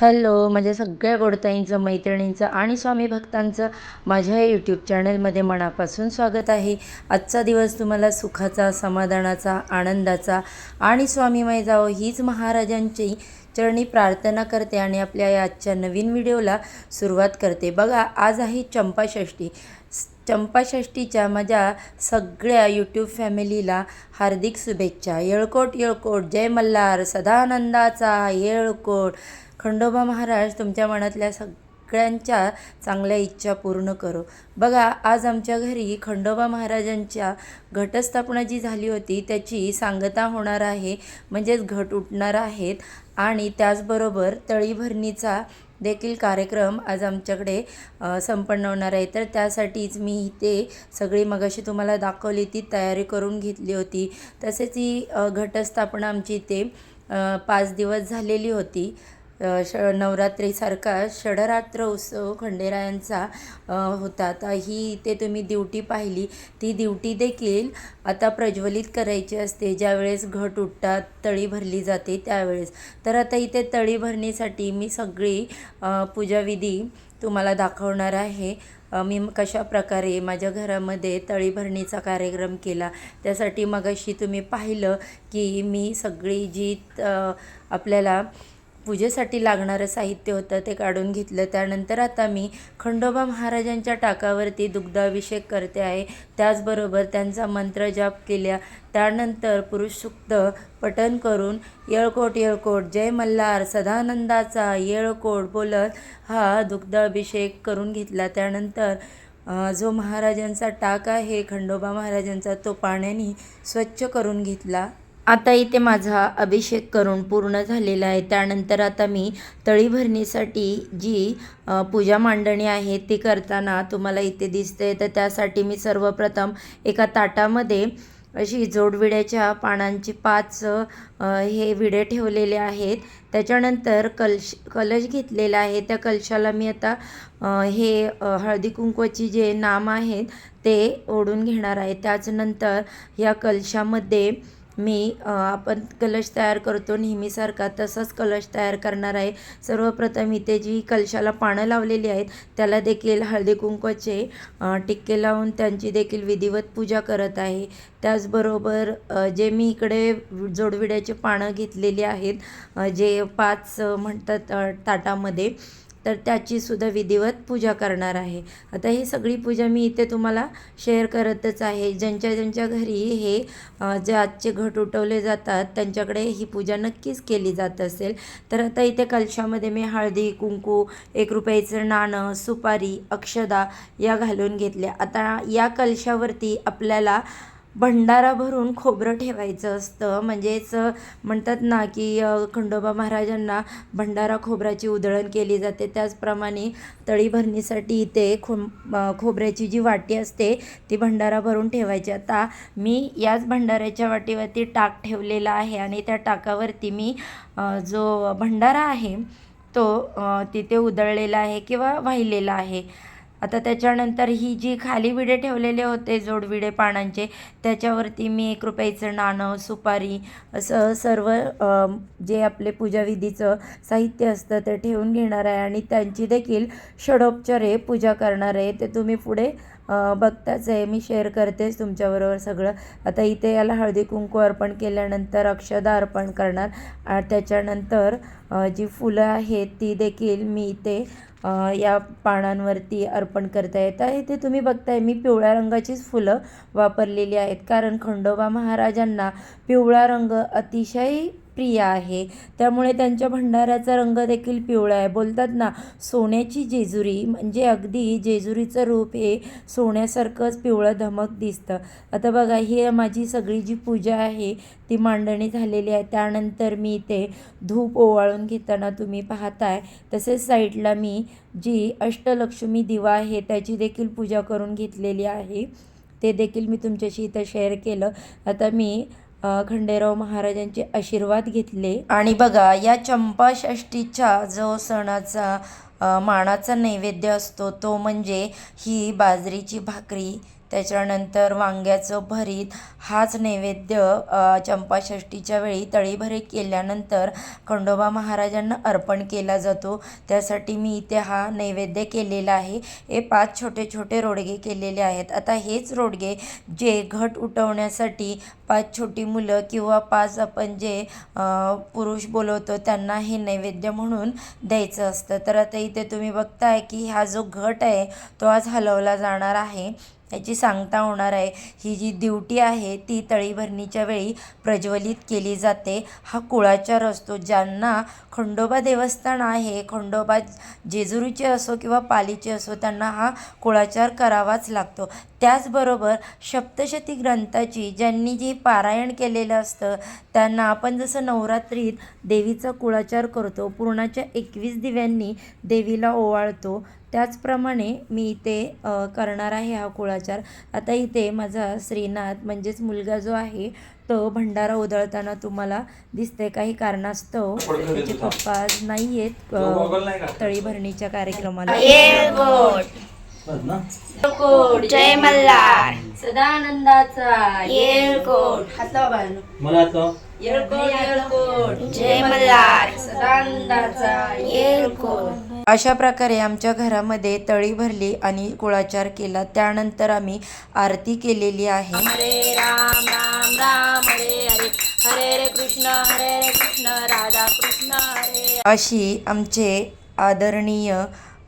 Hello माझ्या सगळ्या गोडताईंचं मैत्रिणींचं आणि स्वामी भक्तांचं माझ्या यूट्यूब चॅनलमध्ये मनापासून स्वागत आहे. आजचा दिवस तुम्हाला सुखाचा समाधानाचा आनंदाचा आणि स्वामीमय जावो हीच महाराजांची चरणी प्रार्थना करते आणि आपल्या या आजच्या नवीन व्हिडिओला सुरुवात करते. बघा आज आहे चंपाषष्ठी चंपाषष्टीच्या चंपाषष्ठीच्या माझ्या सगळ्या यूट्यूब फॅमिलीला हार्दिक शुभेच्छा. येळकोट येळकोट जय मल्हार सदानंदाचा येळकोट. खंडोबा महाराज तुमच्या मनातल्या सगळ्यांच्या चांगल्या इच्छा पूर्ण करो. बघा आज आमच्या घरी खंडोबा महाराजांच्या घटस्थापना जी झाली होती त्याची सांगता होणार आहे म्हणजेच घट उठणार आहेत. आणि त्याचबरोबर तळीभरणीचा देखील कार्यक्रम आज आमच्याकडे संपन्न होणार आहे. तर त्यासाठीच मी इथे सगळी मगाशी तुम्हाला दाखवली ती तयारी करून घेतली होती. तसेच ही घटस्थापना आमची इथे पाच दिवस झालेली होती. श नवरात्रीसारखा षडरात्र उत्सव खंडेरायांचा होता. आता ही इथे तुम्ही दिवटी पाहिली ती दिवटी देखील आता प्रज्वलित करायची असते. ज्यावेळेस घट उठतात तळी भरली जाते त्यावेळेस. तर आता इथे तळी भरणीसाठी मी सगळी पूजाविधी तुम्हाला दाखवणार आहे. मी कशा प्रकारे माझ्या घरामध्ये तळी भरणीचा कार्यक्रम केला त्यासाठी मगाशी तुम्ही पाहिलं की मी सगळी जी आपल्याला पूजेसाठी लागणारं साहित्य होतं ते काढून घेतलं. त्यानंतर आता मी खंडोबा महाराजांच्या टाकावरती दुग्धाभिषेक करते आहे. त्याचबरोबर त्यांचा मंत्र जाप केल्या. त्यानंतर पुरुष सुक्त पठण करून येळकोट येळकोट जय मल्हार सदानंदाचा येळकोट बोलत हा दुग्धाभिषेक करून घेतला. त्यानंतर जो महाराजांचा टाक आहे खंडोबा महाराजांचा तो पाण्याने स्वच्छ करून घेतला. आता इथे माझा अभिषेक करून पूर्ण झालेला आहे. त्यानंतर आता मी तळी भरणीसाठी जी पूजा मांडणी आहे ती करताना तुम्हाला इथे दिसते तर त्यासाठी मी सर्वप्रथम एका ताटामध्ये अशी जोडविड्याच्या पानांची पाच हे विडे ठेवलेले आहेत. त्याच्यानंतर कलश कलश घेतलेला आहे. त्या कलशाला मी आता हे हळदी कुंकवाची जे नाम आहेत ते ओढून घेणार आहे. त्याचनंतर या कलशामध्ये मी आपण कलश तयार करतो नेहमीसारखा तसाच कलश तयार करणार आहे. सर्वप्रथम इथे जी कलशाला पानं लावलेली आहेत त्याला देखील हळदी कुंकवाचे टिक्के लावून त्यांची देखील विधिवत पूजा करत आहे. त्याचबरोबर जे मी इकडे जोडविड्याचे पानं घेतलेली आहेत जे पाच म्हणतात ताटामध्ये तर त्याची सुद्धा विधिवत पूजा करणार आहे. आता ही सगळी पूजा मी इथे तुम्हाला शेअर करतच आहे. ज्यांच्या ज्यांच्या घरी हे जे आजचे घट उठवले जातात त्यांच्याकडे ही पूजा नक्कीच केली जात असेल. तर आता इथे कलशामध्ये मी हळदी कुंकू एक रुपयाचं नाणं सुपारी अक्षदा या घालून घेतल्या. आता या कलशावरती आपल्याला भंडारा भरून खोबरं ठेवायचं असतं. म्हणजेच म्हणतात ना की खंडोबा महाराजांना भंडारा खोबऱ्याची उधळण केली जाते. त्याचप्रमाणे तळी भरणीसाठी इथे खो खोबऱ्याची जी वाटी असते ती भंडारा भरून ठेवायची. आता मी याच भंडाऱ्याच्या वाटीवरती टाक ठेवलेला आहे आणि त्या टाकावरती मी जो भंडारा आहे तो तिथे उधळलेला आहे किंवा वाहिलेला आहे. आता त्याच्यानंतर ही जी खाली विडे ठेवलेले होते जोडविडे पानांचे त्याच्यावरती मी एक रुपयाचं नाणं सुपारी असं सर्व जे आपले पूजाविधीचं साहित्य असतं ते ठेवून घेणार आहे. आणि त्यांची देखील षडोपचारे पूजा करणार आहे. ते तुम्ही पुढे बघताच आहे. मी शेअर करतेच तुमच्याबरोबर सगळं. आता इथे याला हळदी कुंकू अर्पण केल्यानंतर अक्षदा अर्पण करणार. आ- त्याच्यानंतर जी फुलं आहेत ती देखील मी इथे या पानांवरती अर्पण करता येत आहे. इथे तुम्ही बघताय मी पिवळ्या रंगाचीच फुलं वापरलेली आहेत. कारण खंडोबा महाराजांना पिवळा रंग अतिशय प्रिय आहे. त्यामुळे त्यांच्या भंडाऱ्याचा रंग देखील पिवळा आहे. बोलतात ना सोन्याची जेजुरी म्हणजे अगदी जेजुरीचं रूप हे सोन्यासारखंच पिवळं धमक दिसतं. आता बघा ही माझी सगळी जी पूजा आहे ती मांडणी झालेली आहे. त्यानंतर मी इथे धूप ओवाळून घेताना तुम्ही पाहताय तसेच साईडला मी जी अष्टलक्ष्मी दिवा आहे त्याची देखील पूजा करून घेतलेली आहे. ते देखील मी तुमच्याशी इथं शेअर केलं. आता मी खंडेराव महाराजांचे आशीर्वाद घेतले. आणि बघा या चंपाषष्ठीच्या जो सणाचा मानाचा नैवेद्य असतो तो म्हणजे ही बाजरीची भाकरी. त्याच्यानंतर वांग्याचं भरीत हाच नैवेद्य चंपाषष्टीच्या चंपाषष्ठीच्या वेळी तळीभरे केल्यानंतर खंडोबा महाराजांना अर्पण केला जातो. त्यासाठी मी इथे हा नैवेद्य केलेला आहे. हे पाच छोटे छोटे रोडगे केलेले आहेत. आता हेच रोडगे जे घट उठवण्यासाठी पाच छोटी मुलं किंवा पाच आपण जे पुरुष बोलवतो त्यांना हे नैवेद्य म्हणून द्यायचं असतं. तर आता इथे तुम्ही बघताय की हा जो घट आहे तो आज हलवला जाणार आहे. याची सांगता होणार आहे. ही जी दिवटी आहे ती तळीभरणीच्या वेळी प्रज्वलित केली जाते. हा कुळाचार असतो ज्यांना खंडोबा देवस्थान आहे खंडोबा जेजुरीचे असो किंवा पालीचे असो त्यांना हा कुळाचार करावाच लागतो. त्याचबरोबर सप्तशती ग्रंथाची ज्यांनी जी पारायण केलेलं असतं त्यांना आपण जसं नवरात्रीत देवीचा कुळाचार करतो पूर्णाच्या एकवीस दिव्यांनी देवीला ओवाळतो त्याचप्रमाणे मी इथे अ, करणार आहे हा कुळाचार. आता इथे माझा श्रीनाथ म्हणजेच मुलगा जो आहे तो भंडारा उधळताना तुम्हाला दिसते काही कारणास्तव त्याचे पप्पा आज नाही आहेत तळी भरणीच्या कार्यक्रमाला जय मल्हार. सदानंदाचा येळकोट. मला तो येळकोट येळकोट. जय मल्हार. सदानंदाचा येळकोट. अशा प्रकारे आमच्या घरामध्ये तळी भरली आणि कुळाचार केला. त्यानंतर आम्ही आरती केलेली आहे. हरे राम राम राम हरे हरे. हरे हरे कृष्ण हरे हरे कृष्ण राधा कृष्ण हरे अशी आमचे आदरणीय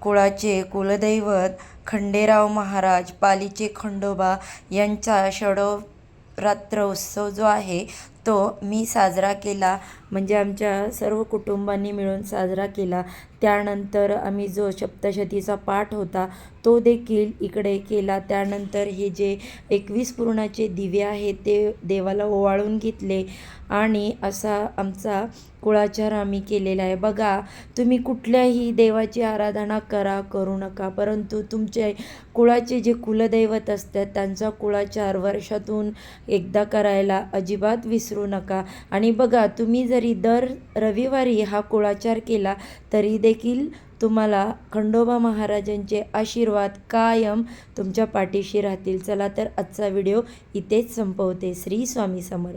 कुळाचे कुलदैवत खंडेराव महाराज पालीचे खंडोबा यांचा षडोरात्र उत्सव जो आहे तो मी साजरा केला. म्हणजे आमच्या सर्व कुटुंबांनी मिळून साजरा केला. त्यानंतर आम्ही जो सप्तशतीचा पाठ होता तो देखील इकडे केला. त्यानंतर हे जे एकवीस पूर्णाचे दिवे आहेत ते देवाला ओवाळून घेतले आणि असा आमचा कुळाचार आम्ही केलेला आहे. बघा तुम्ही कुठल्याही देवाची आराधना करा करू नका परंतु तुमचे कुळाचे जे कुलदैवत असतात त्यांचा कुळाचार वर्षातून एकदा करायला अजिबात विसरू नका. आणि बघा तुम्ही जरी दर रविवारी हा कुळाचार केला तरी देखील तुम्हाला खंडोबा महाराजांचे आशीर्वाद कायम तुमच्या पाठीशी राहतील. चला तर आजचा व्हिडिओ इथेच संपवते. श्री स्वामी समर्थ.